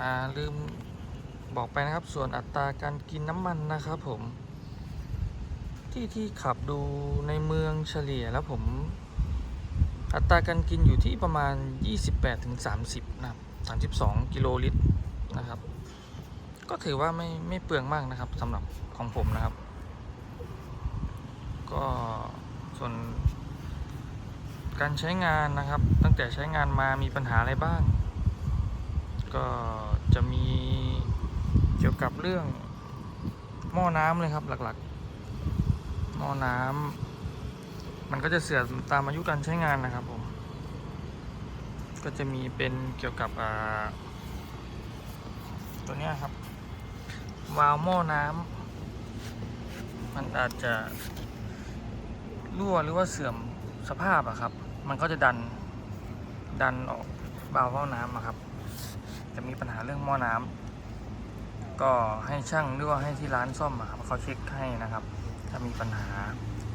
อ่าลืมบอกไปนะครับ ส่วนอัตราการกินน้ำมันนะครับผม ที่ที่ขับดูในเมืองเฉลี่ยแล้วผม อัตราการกินอยู่ที่ประมาณ 28-30ถึง30 นะครับ 32 กิโลลิตรนะครับ ก็ถือว่าไม่ไม่เปลืองมากนะครับสำหรับของผมนะครับ ก็ส่วนการใช้งานนะครับ ตั้งแต่ใช้งานมามีปัญหาอะไรบ้าง ก็จะมีเกี่ยวกับเรื่องหม้อน้ำเลยครับหลักๆ หม้อน้ำมันก็จะเสื่อมตามอายุการใช้งานนะครับผม ก็จะมีเป็นเกี่ยวกับตัวนี้ครับ วาล์วหม้อน้ำมันอาจจะรั่วหรือว่าเสื่อมสภาพอะครับ มันก็จะดันดันออกวาล์วหม้อน้ำอะครับ จะมีปัญหาเรื่องหม้อน้ำก็ให้ช่างหรือว่าให้ที่ร้านซ่อมอะครับเขาเช็คให้นะครับ ถ้ามีปัญหา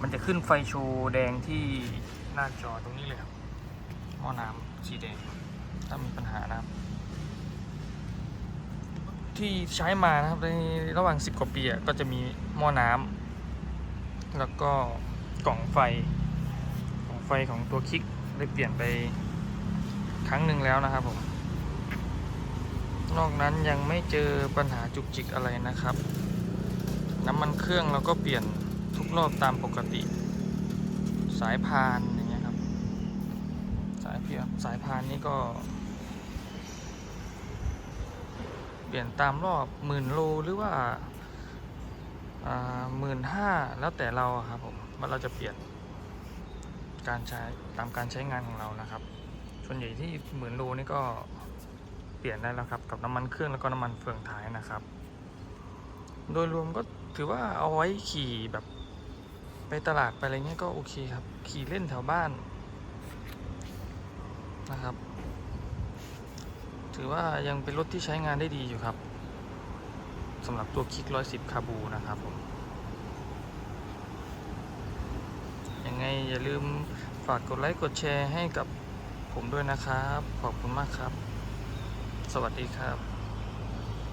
มันจะขึ้นไฟโชว์แดงที่หน้าจอตรงนี้เลยครับหม้อน้ำสีแดง ถ้ามีปัญหานะครับ ที่ใช้มานะครับในระหว่าง 10 กว่าปีก็จะมีหม้อน้ำแล้วก็กล่องไฟกล่องไฟของตัวคลิกได้เปลี่ยนไปครั้งหนึ่งแล้วนะครับผม นอกนั้นยังไม่เจอปัญหาจุกจิกอะไรนะครับ น้ำมันเครื่องเราก็เปลี่ยนทุกรอบตามปกติ สายพานอย่างเงี้ยครับ สายเพียสายพานนี่ก็ เปลี่ยนตามรอบหมื่นโลหรือว่าหมื่นห้าแล้วแต่เราครับผมว่าเราจะเปลี่ยนการใช้ตามการใช้งานของเรานะครับ ส่วนใหญ่ที่หมื่นโลนี่ก็ ปลี่ยนได้แล้วครับ กับน้ำมันเครื่องแล้วก็น้ำมันเฟืองท้ายนะครับ โดยรวมก็ถือว่าเอาไว้ขี่แบบไปตลาดไปอะไรเงี้ยก็โอเคครับ ขี่เล่นแถวบ้านนะครับ ถือว่ายังเป็นรถที่ใช้งานได้ดีอยู่ครับสำหรับตัวคิก110คาบูนะครับผมยังไงอย่าลืมฝากกดไลค์กดแชร์ให้กับผมด้วยนะครับ ขอบคุณมากครับ สวัสดีครับ